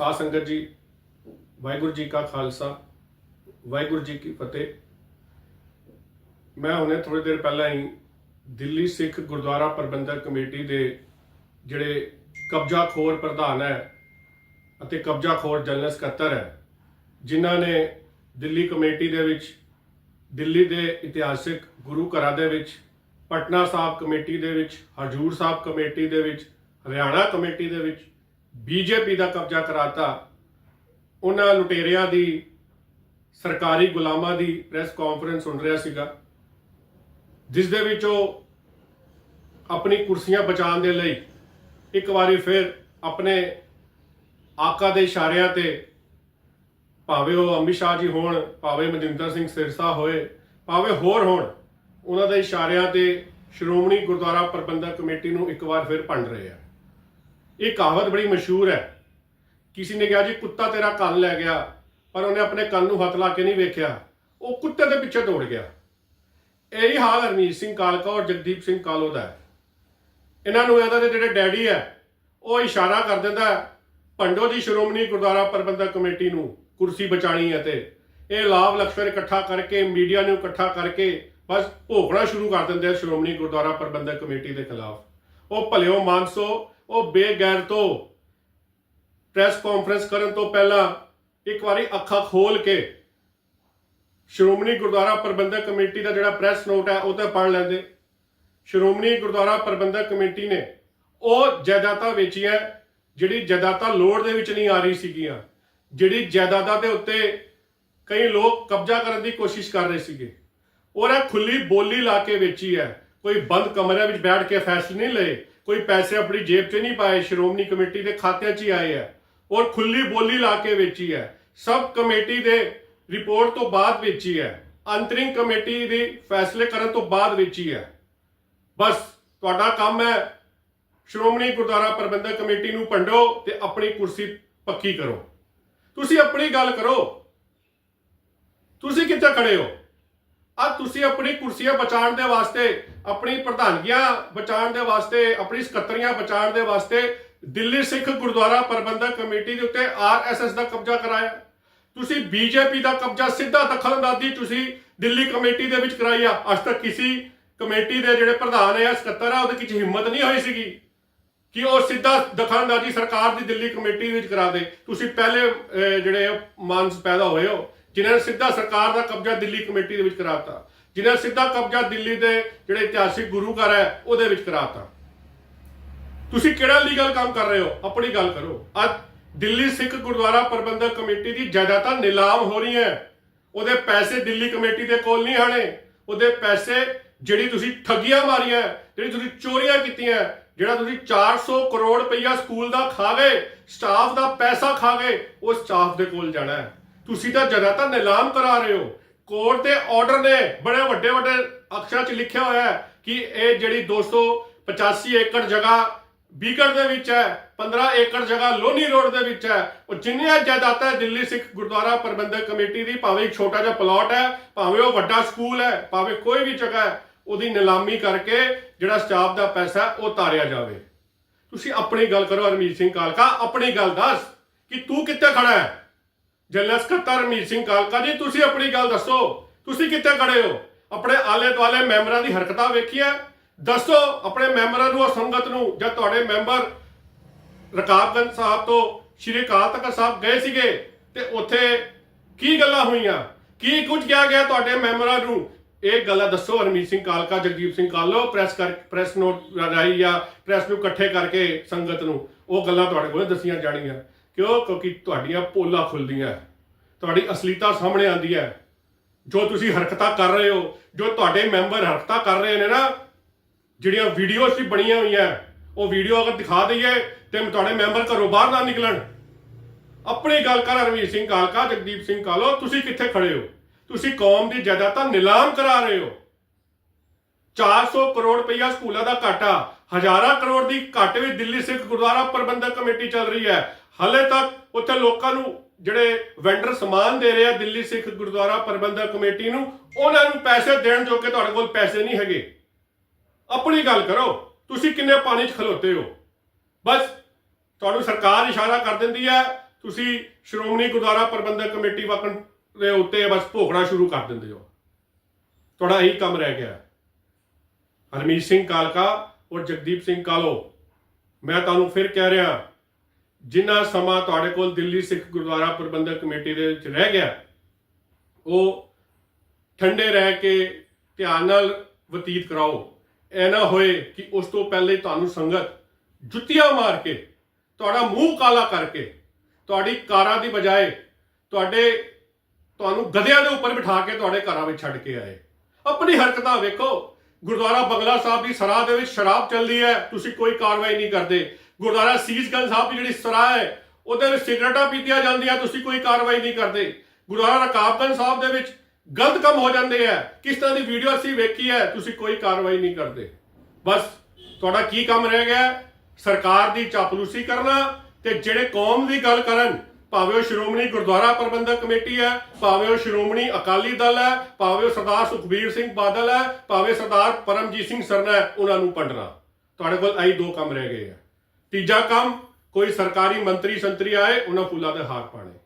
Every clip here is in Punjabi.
ਸਾਧ ਸੰਗਤ ਜੀ, ਵਾਹਿਗੁਰੂ ਜੀ ਕਾ ਖਾਲਸਾ, ਵਾਹਿਗੁਰੂ ਜੀ ਕੀ ਫਤਿਹ। ਮੈਂ ਹੁਣੇ ਥੋੜੀ ਦੇਰ ਪਹਿਲਾਂ ਹੀ ਦਿੱਲੀ ਸਿੱਖ ਗੁਰਦੁਆਰਾ ਪ੍ਰਬੰਧਕ ਕਮੇਟੀ ਦੇ ਜਿਹੜੇ ਕਬਜ਼ਾ ਖੋਰ ਪ੍ਰਧਾਨ ਹੈ ਅਤੇ ਕਬਜ਼ਾ ਖੋਰ ਜਨਰਲ ਸਕੱਤਰ ਹੈ, ਜਿਨ੍ਹਾਂ ਨੇ ਦਿੱਲੀ ਕਮੇਟੀ ਦੇ ਵਿੱਚ, ਦਿੱਲੀ ਦੇ ਇਤਿਹਾਸਿਕ ਗੁਰੂ ਘਰਾਂ ਦੇ ਵਿੱਚ, ਪਟਨਾ ਸਾਹਿਬ ਕਮੇਟੀ ਦੇ ਵਿੱਚ, ਹਜੂਰ ਸਾਹਿਬ ਕਮੇਟੀ ਦੇ ਵਿੱਚ, ਹਰਿਆਣਾ ਕਮੇਟੀ ਦੇ ਵਿੱਚ ਬੀਜੇਪੀ ਦਾ ਕਬਜ਼ਾ ਕਰਾਤਾ, ਉਹਨਾਂ ਲੁਟੇਰਿਆਂ ਦੀ, ਸਰਕਾਰੀ ਗੁਲਾਮਾਂ ਦੀ ਪ੍ਰੈਸ ਕਾਨਫਰੰਸ ਸੁਣ ਰਿਹਾ ਸੀਗਾ, ਜਿਸ ਦੇ ਵਿੱਚ ਉਹ ਆਪਣੀ ਕੁਰਸੀਆਂ ਬਚਾਉਣ ਦੇ ਲਈ ਇੱਕ ਵਾਰੀ ਫਿਰ ਆਪਣੇ ਆਕਾ ਦੇ ਇਸ਼ਾਰਿਆਂ ਤੇ, ਭਾਵੇਂ ਉਹ ਅਮਿਤ ਸ਼ਾਹ ਜੀ ਹੋਣ, ਭਾਵੇਂ ਮਨਜਿੰਦਰ ਸਿੰਘ ਸਿਰਸਾ ਹੋਏ, ਭਾਵੇਂ ਹੋਰ ਹੋਣ, ਉਹਨਾਂ ਦੇ ਇਸ਼ਾਰਿਆਂ ਤੇ ਸ਼੍ਰੋਮਣੀ ਗੁਰਦੁਆਰਾ ਪ੍ਰਬੰਧਕ ਕਮੇਟੀ ਨੂੰ ਇੱਕ ਵਾਰ ਫਿਰ ਭੰਡ ਰਹੇ ਆ। ਇਹ ਕਹਾਵਤ ਬੜੀ ਮਸ਼ਹੂਰ ਹੈ। ਕਿਸੇ ਨੇ ਕਿਹਾ ਜੀ ਕੁੱਤਾ ਤੇਰਾ ਕੰਨ ਲੈ ਗਿਆ ਪਰ ਉਹਨੇ ਆਪਣੇ ਕੰਨ ਨੂੰ ਹੱਥ ਲਾ ਕੇ ਨਹੀਂ ਵੇਖਿਆ। ਉਹ ਕੁੱਤੇ ਦੇ ਪਿੱਛੇ ਦੌੜ ਗਿਆ। ਇਹੀ ਹਾਲ ਹਰਮੀਤ ਸਿੰਘ ਕਾਲਕਾ ਔਰ ਜਗਦੀਪ ਸਿੰਘ ਕਾਲੋ ਦਾ ਹੈ। ਇਹਨਾਂ ਨੂੰ ਇਹਨਾਂ ਦੇ ਜਿਹੜੇ ਡੈਡੀ ਹੈ ਉਹ ਇਸ਼ਾਰਾ ਕਰ ਦਿੰਦਾ ਹੈ, ਭੰਡੋ ਦੀ ਸ਼੍ਰੋਮਣੀ ਗੁਰਦੁਆਰਾ ਪ੍ਰਬੰਧਕ ਕਮੇਟੀ ਨੂੰ ਕੁਰਸੀ ਬਚਾਣੀ ਹੈ ਤੇ ਇਹ ਲਾਭ ਲਕਸ਼ਰ ਇਕੱਠਾ ਕਰਕੇ ਮੀਡੀਆ ਨੂੰ ਇਕੱਠਾ ਕਰਕੇ ਬਸ ਭੋਗਣਾ ਸ਼ੁਰੂ ਕਰ ਦਿੰਦੇ ਆ ਸ਼੍ਰੋਮਣੀ ਗੁਰਦੁਆਰਾ ਪ੍ਰਬੰਧਕ ਕਮੇਟੀ ਦੇ ਖਿਲਾਫ। ਉਹ ਭਲਿਓ ਮਾਨਸੋ ਉਹ ਬੇਗੈਰ ਤੋਂ ਪ੍ਰੈਸ ਕਾਨਫਰੰਸ ਕਰਨ ਤੋਂ ਪਹਿਲਾਂ ਇੱਕ ਵਾਰੀ ਅੱਖਾਂ ਖੋਲ ਕੇ ਸ਼੍ਰੋਮਣੀ ਗੁਰਦੁਆਰਾ ਪ੍ਰਬੰਧਕ ਕਮੇਟੀ ਦਾ ਜਿਹੜਾ ਪ੍ਰੈਸ ਨੋਟ ਹੈ ਉਹ ਤੇ ਪੜ੍ਹ ਲੈਂਦੇ। ਸ਼੍ਰੋਮਣੀ ਗੁਰਦੁਆਰਾ ਪ੍ਰਬੰਧਕ ਕਮੇਟੀ ਨੇ ਉਹ ਜਾਇਦਾਦਾਂ ਵੇਚੀਆਂ, ਜਿਹੜੀ ਜਾਇਦਾਦਾਂ ਲੋੜ ਦੇ ਵਿੱਚ ਨਹੀਂ ਆ ਰਹੀ ਸੀਗੀਆਂ, ਜਿਹੜੀ ਜਾਇਦਾਦਾਂ ਦੇ ਉੱਤੇ ਕਈ ਲੋਕ ਕਬਜ਼ਾ ਕਰਨ ਦੀ ਕੋਸ਼ਿਸ਼ ਕਰ ਰਹੇ ਸੀਗੇ। ਔਰ ਇਹ ਖੁੱਲੀ ਬੋਲੀ ਲਾ ਕੇ ਵੇਚੀ ਹੈ, ਕੋਈ ਬੰਦ ਕਮਰੇ ਵਿੱਚ ਬੈਠ ਕੇ ਫੈਸਲੇ ਨਹੀਂ ਲਏ ਕੋਈ ਪੈਸੇ ਆਪਣੀ ਜੇਬ 'ਚ ਨਹੀਂ ਪਾਏ, ਸ਼੍ਰੋਮਣੀ ਕਮੇਟੀ ਦੇ ਖਾਤਿਆਂ 'ਚ ਹੀ ਆਏ ਹੈ ਔਰ ਖੁੱਲੀ ਬੋਲੀ ਲਾ ਕੇ ਵੇਚੀ ਹੈ ਸਭ ਕਮੇਟੀ ਦੇ ਰਿਪੋਰਟ ਤੋਂ ਬਾਅਦ ਵੇਚੀ ਹੈ ਅੰਤਰਿੰਗ ਕਮੇਟੀ ਦੇ ਫੈਸਲੇ ਕਰਨ ਤੋਂ ਬਾਅਦ ਵੇਚੀ ਹੈ ਬਸ, ਤੁਹਾਡਾ ਕੰਮ ਹੈ ਸ਼੍ਰੋਮਣੀ ਗੁਰਦੁਆਰਾ ਪ੍ਰਬੰਧਕ ਕਮੇਟੀ ਨੂੰ ਭੰਡੋ ਤੇ ਆਪਣੀ ਕੁਰਸੀ ਪੱਕੀ ਕਰੋ। ਤੁਸੀਂ ਆਪਣੀ ਗੱਲ ਕਰੋ। ਤੁਸੀਂ ਕਿੱਥੇ ਖੜੇ ਹੋ? ਆ ਤੁਸੀਂ ਆਪਣੀ ਕੁਰਸੀਆਂ ਬਚਾਉਣ ਦੇ ਵਾਸਤੇ, ਆਪਣੀ ਪ੍ਰਧਾਨਗੀਆਂ ਬਚਾਉਣ ਦੇ ਵਾਸਤੇ, ਆਪਣੀ ਸਕੱਤਰੀਆਂ ਬਚਾਉਣ ਦੇ ਵਾਸਤੇ ਦਿੱਲੀ ਸਿੱਖ ਗੁਰਦੁਆਰਾ ਪ੍ਰਬੰਧਕ ਕਮੇਟੀ ਦੇ ਉੱਤੇ ਆਰਐਸਐਸ ਦਾ ਕਬਜ਼ਾ ਕਰਾਇਆ। ਤੁਸੀਂ ਬੀਜੇਪੀ ਦਾ ਕਬਜ਼ਾ ਸਿੱਧਾ ਦਖਲਅੰਦਾਜ਼ੀ ਤੁਸੀਂ ਦਿੱਲੀ ਕਮੇਟੀ ਦੇ ਵਿੱਚ ਕਰਾਈ ਆ। ਅੱਜ ਤੱਕ ਕਿਸੇ ਕਮੇਟੀ ਦੇ ਜਿਹੜੇ ਪ੍ਰਧਾਨ ਆ, ਸਕੱਤਰ ਆ, ਉਹਦੇ ਵਿੱਚ ਹਿੰਮਤ ਨਹੀਂ ਹੋਈ ਸੀਗੀ ਕਿ ਉਹ ਸਿੱਧਾ ਦਖਲਅੰਦਾਜ਼ੀ ਸਰਕਾਰ ਦੀ ਦਿੱਲੀ ਕਮੇਟੀ ਵਿੱਚ ਕਰਾ ਦੇ। ਤੁਸੀਂ ਪਹਿਲੇ ਜਿਹੜੇ ਮਾਨਸ ਪੈਦਾ ਹੋਏ ਹੋ ਜਿਨ੍ਹਾਂ ਨੇ ਸਿੱਧਾ ਸਰਕਾਰ ਦਾ ਕਬਜ਼ਾ ਦਿੱਲੀ ਕਮੇਟੀ ਦੇ ਵਿੱਚ ਕਰਾਤਾ। ਜਿਨ੍ਹਾਂ ਨੇ ਸਿੱਧਾ ਕਬਜ਼ਾ ਦਿੱਲੀ ਦੇ ਜਿਹੜੇ ਇਤਿਹਾਸਿਕ ਗੁਰੂ ਘਰ ਹੈ, ਉਹਦੇ ਵਿੱਚ ਕਰਾਤਾ। ਤੁਸੀਂ ਕਿਹੜਾ ਲੀਗਲ ਕੰਮ ਕਰ ਰਹੇ ਹੋ? ਆਪਣੀ ਗੱਲ ਕਰੋ। ਅੱਜ ਦਿੱਲੀ ਸਿੱਖ ਗੁਰਦੁਆਰਾ ਪ੍ਰਬੰਧਕ ਕਮੇਟੀ ਦੀ ਜਾਇਦਾਦਾਂ ਨਿਲਾਮ ਹੋ ਰਹੀ ਹੈ। ਉਹਦੇ ਪੈਸੇ ਦਿੱਲੀ ਕਮੇਟੀ ਦੇ ਕੋਲ ਨਹੀਂ ਆਣੇ ਉਹਦੇ ਪੈਸੇ ਜਿਹੜੀ ਤੁਸੀਂ ਠੱਗੀਆਂ ਮਾਰੀਆਂ ਜਿਹੜੀ ਤੁਸੀਂ ਚੋਰੀਆਂ ਕੀਤੀਆਂ ਜਿਹੜਾ ਤੁਸੀਂ 400 ਕਰੋੜ ਰੁਪਈਆ ਸਕੂਲ ਦਾ ਖਾ ਗਏ, ਸਟਾਫ ਦਾ ਪੈਸਾ ਖਾ ਗਏ, ਉਹ ਸਟਾਫ ਦੇ ਕੋਲ ਜਾਣਾ ਹੈ। ਤੁਸੀਂ ਤਾਂ ਜਾਇਦਾਦਾਂ ਨਿਲਾਮ ਕਰਾ ਰਹੇ ਹੋ। ਕੋਰਟ ਦੇ ਆਰਡਰ ਨੇ ਬੜੇ ਵੱਡੇ ਵੱਡੇ ਅਕਸ਼ਰਾਂ 'ਚ ਲਿਖਿਆ ਹੋਇਆ ਹੈ ਕਿ ਇਹ ਜਿਹੜੀ 285 ਏਕੜ ਜਗ੍ਹਾ ਬੀਕਰ ਦੇ ਵਿੱਚ ਹੈ 15 ਏਕੜ ਜਗ੍ਹਾ ਲੋਨੀ ਰੋਡ ਦੇ ਵਿੱਚ ਹੈ। ਉਹ ਜਿੰਨੀਆਂ ਜਾਇਦਾਦਾਂ ਦਿੱਲੀ ਸਿੱਖ ਗੁਰਦੁਆਰਾ ਪ੍ਰਬੰਧਕ ਕਮੇਟੀ ਦੀ, ਭਾਵੇਂ ਇੱਕ ਛੋਟਾ ਜਿਹਾ ਪਲਾਟ ਹੈ, ਭਾਵੇਂ ਉਹ ਵੱਡਾ ਸਕੂਲ ਹੈ, ਭਾਵੇਂ ਕੋਈ ਵੀ ਜਗ੍ਹਾ ਹੈ, ਉਹਦੀ ਨਿਲਾਮੀ ਕਰਕੇ ਜਿਹੜਾ ਸਟਾਫ ਦਾ ਪੈਸਾ ਉਹ ਤਾਰਿਆ ਜਾਵੇ। ਤੁਸੀਂ ਆਪਣੀ ਗੱਲ ਕਰੋ ਹਰਮੀਤ ਸਿੰਘ ਕਾਲਕਾ, ਆਪਣੀ ਗੱਲ ਦੱਸ ਕਿ ਤੂੰ ਕਿੱਥੇ ਖੜਾ ਹੈ? ਜਨਰਲ ਸਕੱਤਰ ਰਮੀਤ ਸਿੰਘ ਕਾਲਕਾ ਜੀ, ਤੁਸੀਂ ਆਪਣੀ ਗੱਲ ਦੱਸੋ। ਤੁਸੀਂ ਕਿੱਥੇ ਖੜੇ ਹੋ? ਆਪਣੇ ਆਲੇ ਦੁਆਲੇ ਮੈਂਬਰਾਂ ਦੀ ਹਰਕਤਾਂ ਵੇਖੀਆਂ। ਦੱਸੋ ਆਪਣੇ ਮੈਂਬਰਾਂ ਨੂੰ ਔਰ ਸੰਗਤ ਨੂੰ ਜਦ ਤੁਹਾਡੇ ਮੈਂਬਰ ਰਕਾਬਗੰਜ ਸਾਹਿਬ ਤੋਂ ਸ਼੍ਰੀ ਅਕਾਲ ਤਖਤ ਸਾਹਿਬ ਗਏ ਸੀਗੇ ਤੇ ਉੱਥੇ ਕੀ ਗੱਲਾਂ ਹੋਈਆਂ? ਕੀ ਕੁਝ ਕਿਹਾ ਗਿਆ ਤੁਹਾਡੇ ਮੈਂਬਰਾਂ ਨੂੰ? ਇਹ ਗੱਲਾਂ ਦੱਸੋ ਹਰਮੀਤ ਸਿੰਘ ਕਾਲਕਾ, ਜਗਦੀਪ ਸਿੰਘ ਕਾਲੋ, ਪ੍ਰੈਸ ਕਰ, ਪ੍ਰੈਸ ਨੋਟ ਰਾਹੀਂ ਜਾਂ ਪ੍ਰੈਸ ਨੂੰ ਇਕੱਠੇ ਕਰਕੇ ਸੰਗਤ ਨੂੰ। ਉਹ ਗੱਲਾਂ ਤੁਹਾਡੇ ਕੋਲ ਦੱਸੀਆਂ ਜਾਣਗੀਆਂ ਕਿਉਂ? ਕਿਉਂਕਿ ਤੁਹਾਡੀਆਂ ਪੋਲਾਂ ਖੁੱਲਦੀਆਂ ਤੁਹਾਡੀ ਅਸਲੀਤਾ ਸਾਹਮਣੇ ਆਉਂਦੀ ਹੈ। ਜੋ ਤੁਸੀਂ ਹਰਕਤਾਂ ਕਰ ਰਹੇ ਹੋ, ਜੋ ਤੁਹਾਡੇ ਮੈਂਬਰ ਹਰਕਤਾਂ ਕਰ ਰਹੇ ਨੇ ਨਾ, ਜਿਹੜੀਆਂ ਵੀਡੀਓਜ਼ ਵੀ ਬਣੀਆਂ ਹੋਈਆਂ ਉਹ ਵੀਡੀਓ ਅਗਰ ਦਿਖਾ ਦਈਏ, ਤੇ ਤੁਹਾਡੇ ਮੈਂਬਰ ਘਰੋਂ ਬਾਹਰ ਨਾ ਨਿਕਲਣ। ਆਪਣੀ ਗੱਲ ਕਰ ਰਣਵੀਰ ਸਿੰਘ ਕਾਲਕਾ, ਜਗਦੀਪ ਸਿੰਘ ਕਾਲੋ, ਤੁਸੀਂ ਕਿੱਥੇ ਖੜੇ ਹੋ? ਤੁਸੀਂ ਕੌਮ ਦੀ ਜਾਇਦਾਦਾਂ ਨਿਲਾਮ ਕਰਾ ਰਹੇ ਹੋ। 400 ਕਰੋੜ ਰੁਪਈਆ ਸਕੂਲਾਂ ਦਾ ਘਾਟਾ ਹਜ਼ਾਰਾਂ ਕਰੋੜ ਦੀ ਘੱਟ ਵੀ ਦਿੱਲੀ ਸਿੱਖ ਗੁਰਦੁਆਰਾ ਪ੍ਰਬੰਧਕ ਕਮੇਟੀ ਚੱਲ ਰਹੀ ਹੈ। ਹਲੇ ਤੱਕ ਉੱਥੇ ਲੋਕਾਂ ਨੂੰ ਜਿਹੜੇ ਵੈਂਡਰ ਸਮਾਨ ਦੇ ਰਹੇ ਆ ਦਿੱਲੀ ਸਿੱਖ ਗੁਰਦੁਆਰਾ ਪ੍ਰਬੰਧਕ ਕਮੇਟੀ ਨੂੰ, ਉਹਨਾਂ ਨੂੰ ਪੈਸੇ ਦੇਣ ਜੋ ਕਿ ਤੁਹਾਡੇ ਕੋਲ ਪੈਸੇ ਨਹੀਂ ਹੈਗੇ। ਆਪਣੀ ਗੱਲ ਕਰੋ, ਤੁਸੀਂ ਕਿੰਨੇ ਪਾਣੀ 'ਚ ਖਲੋਤੇ ਹੋ? ਬਸ, ਤੁਹਾਨੂੰ ਸਰਕਾਰ ਇਸ਼ਾਰਾ ਕਰ ਦਿੰਦੀ ਹੈ, ਤੁਸੀਂ ਸ਼੍ਰੋਮਣੀ ਗੁਰਦੁਆਰਾ ਪ੍ਰਬੰਧਕ ਕਮੇਟੀ ਵਕਨ ਦੇ ਉੱਤੇ ਬਸ ਭੋਗਣਾ ਸ਼ੁਰੂ ਕਰ ਦਿੰਦੇ ਹੋ। ਤੁਹਾਡਾ ਇਹੀ ਕੰਮ ਰਹਿ ਗਿਆ। ਹਰਮੀਤ ਸਿੰਘ ਕਾਲਕਾ ਔਰ ਜਗਦੀਪ ਸਿੰਘ ਕਾਲੋ, ਮੈਂ ਤੁਹਾਨੂੰ ਫਿਰ ਕਹਿ ਰਿਹਾ ਜਿੰਨਾ ਸਮਾਂ ਤੁਹਾਡੇ ਕੋਲ ਦਿੱਲੀ ਸਿੱਖ ਗੁਰਦੁਆਰਾ ਪ੍ਰਬੰਧਕ ਕਮੇਟੀ ਦੇ ਵਿੱਚ ਰਹਿ ਗਿਆ, ਉਹ ਠੰਡੇ ਰਹਿ ਕੇ ਧਿਆਨ ਨਾਲ ਬਤੀਤ ਕਰਾਓ। ਇਹ ਨਾ ਹੋਏ ਕਿ ਉਸ ਤੋਂ ਪਹਿਲੇ ਤੁਹਾਨੂੰ ਸੰਗਤ ਜੁੱਤੀਆਂ ਮਾਰ ਕੇ, ਤੁਹਾਡਾ ਮੂੰਹ ਕਾਲਾ ਕਰਕੇ, ਤੁਹਾਡੀ ਕਾਰਾਂ ਦੀ ਬਜਾਏ ਤੁਹਾਡੇ, ਤੁਹਾਨੂੰ ਗਧਿਆਂ ਦੇ ਉੱਪਰ ਬਿਠਾ ਕੇ ਤੁਹਾਡੇ ਘਰਾਂ ਵਿੱਚ ਛੱਡ ਕੇ ਆਏ। ਆਪਣੀ ਹਰਕਤਾਂ ਵੇਖੋ। ਗੁਰਦੁਆਰਾ ਬੰਗਲਾ ਸਾਹਿਬ ਦੀ ਸਰਾਹ ਦੇ ਵਿੱਚ ਸ਼ਰਾਬ ਚੱਲਦੀ ਹੈ, ਤੁਸੀਂ ਕੋਈ ਕਾਰਵਾਈ ਨਹੀਂ ਕਰਦੇ। ਗੁਰਦੁਆਰਾ ਸੀਸਗੰਜ ਸਾਹਿਬ ਦੀ ਜਿਹੜੀ ਸਰਾਹ ਹੈ, ਉਹਦੇ ਵਿੱਚ ਸਿਗਰਟਾਂ ਪੀਤੀਆਂ ਜਾਂਦੀਆਂ, ਤੁਸੀਂ ਕੋਈ ਕਾਰਵਾਈ ਨਹੀਂ ਕਰਦੇ। ਗੁਰਦੁਆਰਾ ਰਕਾਬਗੰਜ ਸਾਹਿਬ ਦੇ ਵਿੱਚ ਗਲਤ ਕੰਮ ਹੋ ਜਾਂਦੇ ਆ ਕਿਸ ਤਰ੍ਹਾਂ ਦੀ ਵੀਡੀਓ ਅਸੀਂ ਵੇਖੀ ਹੈ, ਤੁਸੀਂ ਕੋਈ ਕਾਰਵਾਈ ਨਹੀਂ ਕਰਦੇ। ਬਸ, ਤੁਹਾਡਾ ਕੀ ਕੰਮ ਰਹਿ ਗਿਆ? ਸਰਕਾਰ ਦੀ ਚਾਪਲੂਸੀ ਕਰਨਾ ਤੇ ਜਿਹੜੇ ਕੌਮ ਦੀ ਗੱਲ ਕਰਨ ਭਾਵੇਂ ਉਹ ਸ਼੍ਰੋਮਣੀ ਗੁਰਦੁਆਰਾ ਪ੍ਰਬੰਧਕ ਕਮੇਟੀ ਹੈ, ਭਾਵੇਂ ਉਹ ਸ਼੍ਰੋਮਣੀ ਅਕਾਲੀ ਦਲ ਹੈ, ਭਾਵੇਂ ਉਹ ਸਰਦਾਰ ਸੁਖਬੀਰ ਸਿੰਘ ਬਾਦਲ ਹੈ, ਭਾਵੇਂ ਸਰਦਾਰ ਪਰਮਜੀਤ ਸਿੰਘ ਸਰਨਾ ਹੈ, ਉਹਨਾਂ ਨੂੰ ਪੰਡਣਾ। ਤੁਹਾਡੇ ਕੋਲ ਆਹੀ ਦੋ ਕੰਮ ਰਹਿ ਗਏ ਆ। ਤੀਜਾ ਕੰਮ, ਕੋਈ ਸਰਕਾਰੀ ਮੰਤਰੀ ਸੰਤਰੀ ਆਏ, ਉਹਨਾਂ ਫੁੱਲਾਂ ਦੇ ਹਾਰ ਪਾਣੇ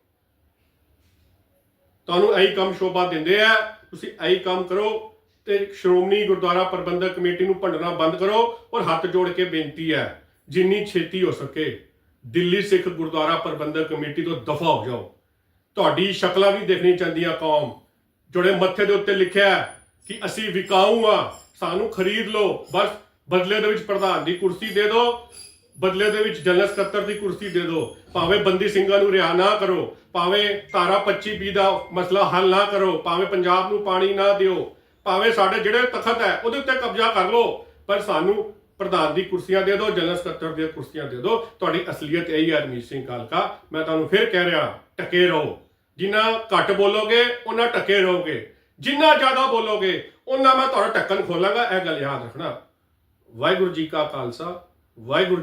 ਤੁਹਾਨੂੰ ਇਹੀ ਕੰਮ ਸ਼ੋਭਾ ਦਿੰਦੇ ਆ, ਤੁਸੀਂ ਇਹੀ ਕੰਮ ਕਰੋ ਤੇ ਸ਼੍ਰੋਮਣੀ ਗੁਰਦੁਆਰਾ ਪ੍ਰਬੰਧਕ ਕਮੇਟੀ ਨੂੰ ਭੰਡਣਾ ਬੰਦ ਕਰੋ ਔਰ ਹੱਥ ਜੋੜ ਕੇ ਬੇਨਤੀ ਹੈ, ਜਿੰਨੀ ਛੇਤੀ ਹੋ ਸਕੇ ਦਿੱਲੀ ਸਿੱਖ ਗੁਰਦੁਆਰਾ ਪ੍ਰਬੰਧਕ ਕਮੇਟੀ ਤੋਂ ਦਫਾ ਹੋ ਜਾਓ। ਤੁਹਾਡੀ ਸ਼ਕਲਾਂ ਵੀ ਦੇਖਣੀ ਚਾਹੁੰਦੀਆਂ ਕੌਮ। ਜਿਹੜੇ ਮੱਥੇ ਦੇ ਉੱਤੇ ਲਿਖਿਆ ਕਿ ਅਸੀਂ ਵਿਕਾਊ ਆ, ਸਾਨੂੰ ਖਰੀਦ ਲਓ, ਬਸ ਬਦਲੇ ਦੇ ਵਿੱਚ ਪ੍ਰਧਾਨ ਦੀ ਕੁਰਸੀ ਦੇ ਦਿਓ, ਬਦਲੇ ਦੇ ਵਿੱਚ ਜਨਰਲ ਸਕੱਤਰ ਦੀ ਕੁਰਸੀ ਦੇ ਦਿਓ। ਭਾਵੇਂ ਬੰਦੀ ਸਿੰਘਾਂ ਨੂੰ ਰਿਹਾ ਨਾ ਕਰੋ, ਭਾਵੇਂ ਧਾਰਾ 25 ਬੀ ਦਾ ਮਸਲਾ ਹੱਲ ਨਾ ਕਰੋ, ਭਾਵੇਂ ਪੰਜਾਬ ਨੂੰ ਪਾਣੀ ਨਾ ਦਿਓ, ਭਾਵੇਂ ਸਾਡੇ ਜਿਹੜੇ ਤਖਤ ਹੈ, ਉਹਦੇ ਉੱਤੇ ਕਬਜ਼ਾ ਕਰ ਲਓ, ਪਰ ਸਾਨੂੰ ਪ੍ਰਧਾਨ ਦੀ ਕੁਰਸੀਆਂ ਦੇ ਦਿਓ, ਜਨਰਲ ਸਕੱਤਰ ਦੀਆਂ ਕੁਰਸੀਆਂ ਦੇ ਦਿਓ। ਤੁਹਾਡੀ ਅਸਲੀਅਤ ਇਹੀ ਹੈ ਹਰਮੀਤ ਸਿੰਘ ਕਾਲਕਾ। ਮੈਂ ਤੁਹਾਨੂੰ ਫਿਰ ਕਹਿ ਰਿਹਾ, ਟਕੇ ਰਹੋ। ਜਿੰਨਾ ਘੱਟ ਬੋਲੋਗੇ ਉਹਨਾਂ ਟਕੇ ਰਹੋਗੇ। ਜਿੰਨਾ ਜ਼ਿਆਦਾ ਬੋਲੋਗੇ ਉਹਨਾਂ ਮੈਂ ਤੁਹਾਡਾ ਢੱਕਣ ਖੋਲਾਂਗਾ। ਇਹ ਗੱਲ ਯਾਦ ਰੱਖਣਾ। ਵਾਹਿਗੁਰੂ ਜੀ ਕਾ ਖਾਲਸਾ, ਵਾਹਿਗੁਰੂ ਜੀ